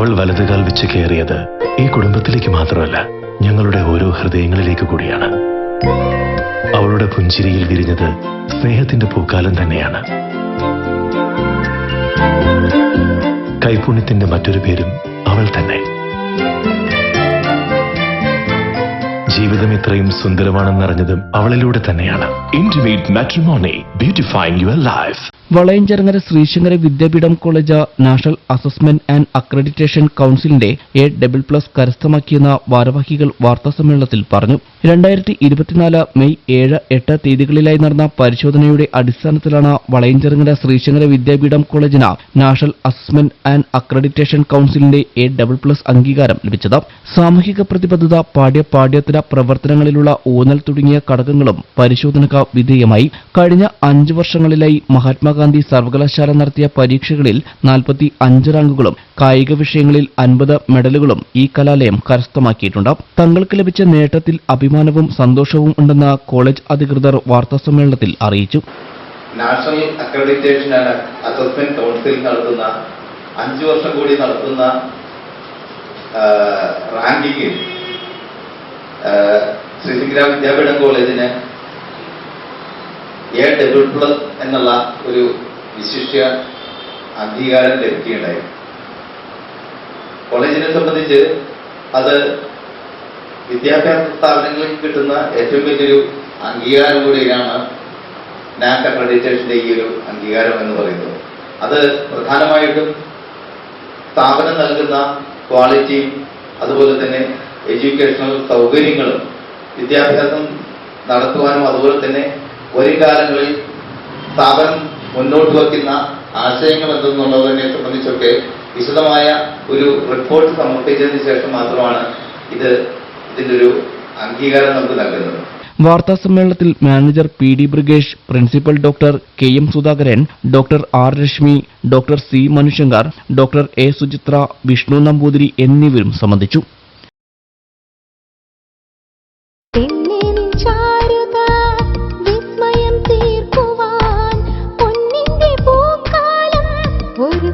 അവൾ വലതുകാൽ വെച്ച് കയറിയത് ഈ കുടുംബത്തിലേക്ക് മാത്രമല്ല ഞങ്ങളുടെ ഓരോ ഹൃദയങ്ങളിലേക്ക് കൂടിയാണ്. അവളുടെ പുഞ്ചിരിയിൽ വിരിഞ്ഞത് സ്നേഹത്തിന്റെ പൂക്കാലം തന്നെയാണ്. കൈപുണ്യത്തിന്റെ മറ്റൊരു പേരും അവൾ തന്നെ. ജീവിതം ഇത്രയും സുന്ദരമാണെന്നറിഞ്ഞതും അവളിലൂടെ തന്നെയാണ്. Intimate matrimony beautifying your life Valayancharangara Sree Sankara Vidyapeetham college national assessment and accreditation കൌൺസിലിന്റെ എ ഡബിൾ പ്ലസ് കരസ്ഥമാക്കിയെന്ന ഭാരവാഹികൾ വാർത്താസമ്മേളനത്തിൽ പറഞ്ഞു. രണ്ടായിരത്തി ഇരുപത്തിനാല് മെയ് ഏഴ് എട്ട് തീയതികളിലായി നടന്ന പരിശോധനയുടെ അടിസ്ഥാനത്തിലാണ് വളയഞ്ചരങ്ങര ശ്രീശങ്കര വിദ്യാപീഠം കോളേജിന് നാഷണൽ അസസ്മെന്റ് ആൻഡ് അക്രഡിറ്റേഷൻ കൌൺസിലിന്റെ എ ഡബിൾ പ്ലസ് അംഗീകാരം ലഭിച്ചത്. സാമൂഹിക പ്രതിബദ്ധത പാഠ്യ പാഠ്യേതര പ്രവർത്തനങ്ങളിലുള്ള ഊന്നൽ തുടങ്ങിയ ഘടകങ്ങളും പരിശോധനക്ക് വിധേയമായി. കഴിഞ്ഞ അഞ്ചു വർഷങ്ങളിലായി മഹാത്മാഗാന്ധി സർവകലാശാല നടത്തിയ പരീക്ഷകളിൽ നാൽപ്പത്തി അഞ്ച് റാങ്കുകളും കായിക വിഷയങ്ങളിൽ അൻപത് മെഡലുകളും ഈ കലാലയം കരസ്ഥമാക്കിയിട്ടുണ്ട് തങ്ങൾക്ക് ലഭിച്ച നേട്ടത്തിൽ അഭിമാനവും സന്തോഷവും ഉണ്ടെന്ന് കോളേജ് അധികൃതർ വാർത്താസമ്മേളനത്തിൽ അറിയിച്ചു national accreditation and assessment council നടത്തുന്ന വർഷം കൂടി നടത്തുന്ന റാങ്കിങ്ങിൽ ശ്രീശങ്കര വിദ്യാപീഠം കോളേജിന് എ ഡബിൾ പ്ലസ് എന്നുള്ള ഒരു വിശിഷ്ട അംഗീകാരം ലഭിക്കുകയുണ്ടായി. കോളേജിനെ സംബന്ധിച്ച് അത് വിദ്യാഭ്യാസ സ്ഥാപനങ്ങളിൽ കിട്ടുന്ന ഏറ്റവും വലിയൊരു അംഗീകാരം കൂടിയാണ് നാക് അക്രഡിറ്റേഷന്റെ ഈ ഒരു അംഗീകാരം എന്ന് പറയുന്നത്. അത് പ്രധാനമായിട്ടും സ്ഥാപനം നൽകുന്ന ക്വാളിറ്റിയും അതുപോലെ തന്നെ എഡ്യൂക്കേഷണൽ സൗകര്യങ്ങളും വിദ്യാഭ്യാസം നടത്തുവാനും അതുപോലെ തന്നെ വരും കാലങ്ങളിൽ സ്ഥാപനം മുന്നോട്ട് വയ്ക്കുന്ന ആശയങ്ങൾ എന്തെന്നുള്ളതിനെ സംബന്ധിച്ചൊക്കെ വിശദമായ ഒരു റിപ്പോർട്ട് സമർപ്പിച്ചതിന് ശേഷം മാത്രമാണ് ഇത് ഇതിന്റെ ഒരു അംഗീകാരം നമുക്ക് നൽകുന്നത്. വാർത്താ സമ്മേളനത്തിൽ manager P D Brigesh principal doctor K M Sudhakaran doctor R Rashmi doctor C Manushankar doctor A Suchitra Vishnu Namboothiri എന്നിവരും സംബന്ധിച്ചു.